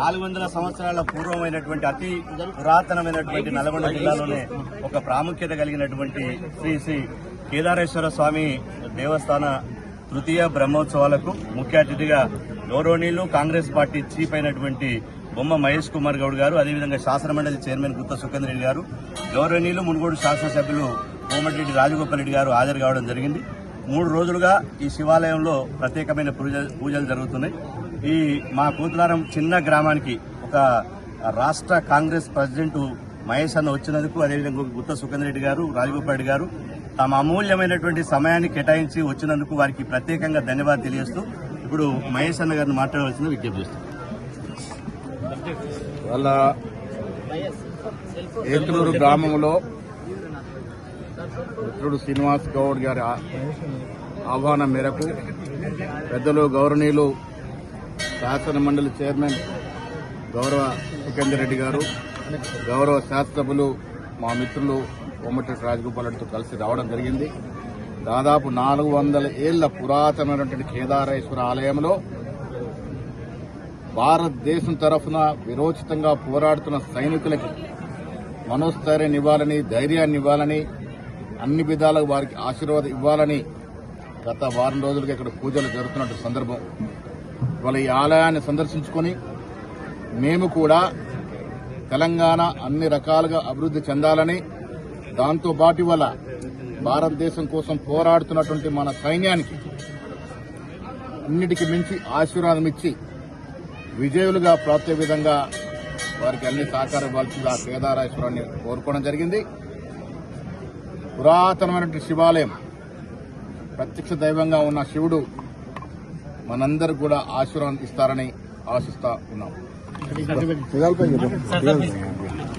నాలుగు వందల సంవత్సరాల పూర్వమైనటువంటి అతి పురాతనమైనటువంటి నల్గొండ జిల్లాలోనే ఒక ప్రాముఖ్యత కలిగినటువంటి శ్రీ శ్రీ కేదారేశ్వర స్వామి దేవస్థాన తృతీయ బ్రహ్మోత్సవాలకు ముఖ్య అతిథిగా గౌరవనీయులు కాంగ్రెస్ పార్టీ చీఫ్ అయినటువంటి బొమ్మ మహేష్ కుమార్ గౌడ్ గారు అదేవిధంగా శాసనమండలి చైర్మన్ గుత్త సుఖేంద్ర రెడ్డి గారు గౌరవనీయులు మునుగోడు శాసనసభ్యులు కోమటిరెడ్డి రాజగోపాల్ రెడ్డి గారు హాజరు కావడం జరిగింది. మూడు రోజులుగా ఈ శివాలయంలో ప్రత్యేకమైన పూజ పూజలు జరుగుతున్నాయి. ఈ మా కూతులారం చిన్న గ్రామానికి ఒక రాష్ట్ర కాంగ్రెస్ ప్రెసిడెంట్ మహేష్ అన్న వచ్చినందుకు అదేవిధంగా గుత్త సుఖేంద్ర రెడ్డి గారు రాజగోపాల్ రెడ్డి గారు తమ అమూల్యమైనటువంటి సమయాన్ని కేటాయించి వచ్చినందుకు వారికి ప్రత్యేకంగా ధన్యవాదాలు తెలియజేస్తూ ఇప్పుడు మహేష్ అన్న గారిని మాట్లాడవలసిన విజ్ఞప్తి చేస్తున్నాం. వాళ్ళ ఏతులూరు గ్రామంలో మిత్రుడు శ్రీనివాస్ గౌడ్ గారి ఆహ్వానం మేరకు పెద్దలు గౌరవనీయులు శాసన మండలి చైర్మన్ గౌరవ సుఖేందర్ రెడ్డి గారు గౌరవ శాసనసభ్యులు మా మిత్రులు కోమటిరెడ్డి రాజగోపాల్ రెడ్డితో కలిసి రావడం జరిగింది. దాదాపు నాలుగు వందల ఏళ్ళ పురాతనమైనటువంటి కేదారేశ్వర ఆలయంలో భారతదేశం తరఫున విరోచితంగా పోరాడుతున్న సైనికులకి మనోస్థైర్యం ఇవ్వాలని ధైర్యాన్ని ఇవ్వాలని అన్ని విధాలుగా వారికి ఆశీర్వాదం ఇవ్వాలని గత వారం రోజులుగా ఇక్కడ పూజలు జరుగుతున్నట్టు సందర్భం. వాళ్ళ ఈ ఆలయాన్ని సందర్శించుకొని మేము కూడా తెలంగాణ అన్ని రకాలుగా అభివృద్ధి చెందాలని దాంతో వల్ల భారతదేశం కోసం పోరాడుతున్నటువంటి మన సైన్యానికి అన్నిటికీ మించి ఆశీర్వాదం ఇచ్చి విజయులుగా ప్రాప్తే విధంగా వారికి అన్ని సహకారం ఇవ్వాల్సింది ఆ కేదారేశ్వరాన్ని కోరుకోవడం జరిగింది. పురాతనమైనటువంటి శివాలయం ప్రత్యక్ష దైవంగా ఉన్న శివుడు మనందరికి కూడా ఆశీర్వాదం ఇస్తారని ఆశిస్తా ఉన్నాం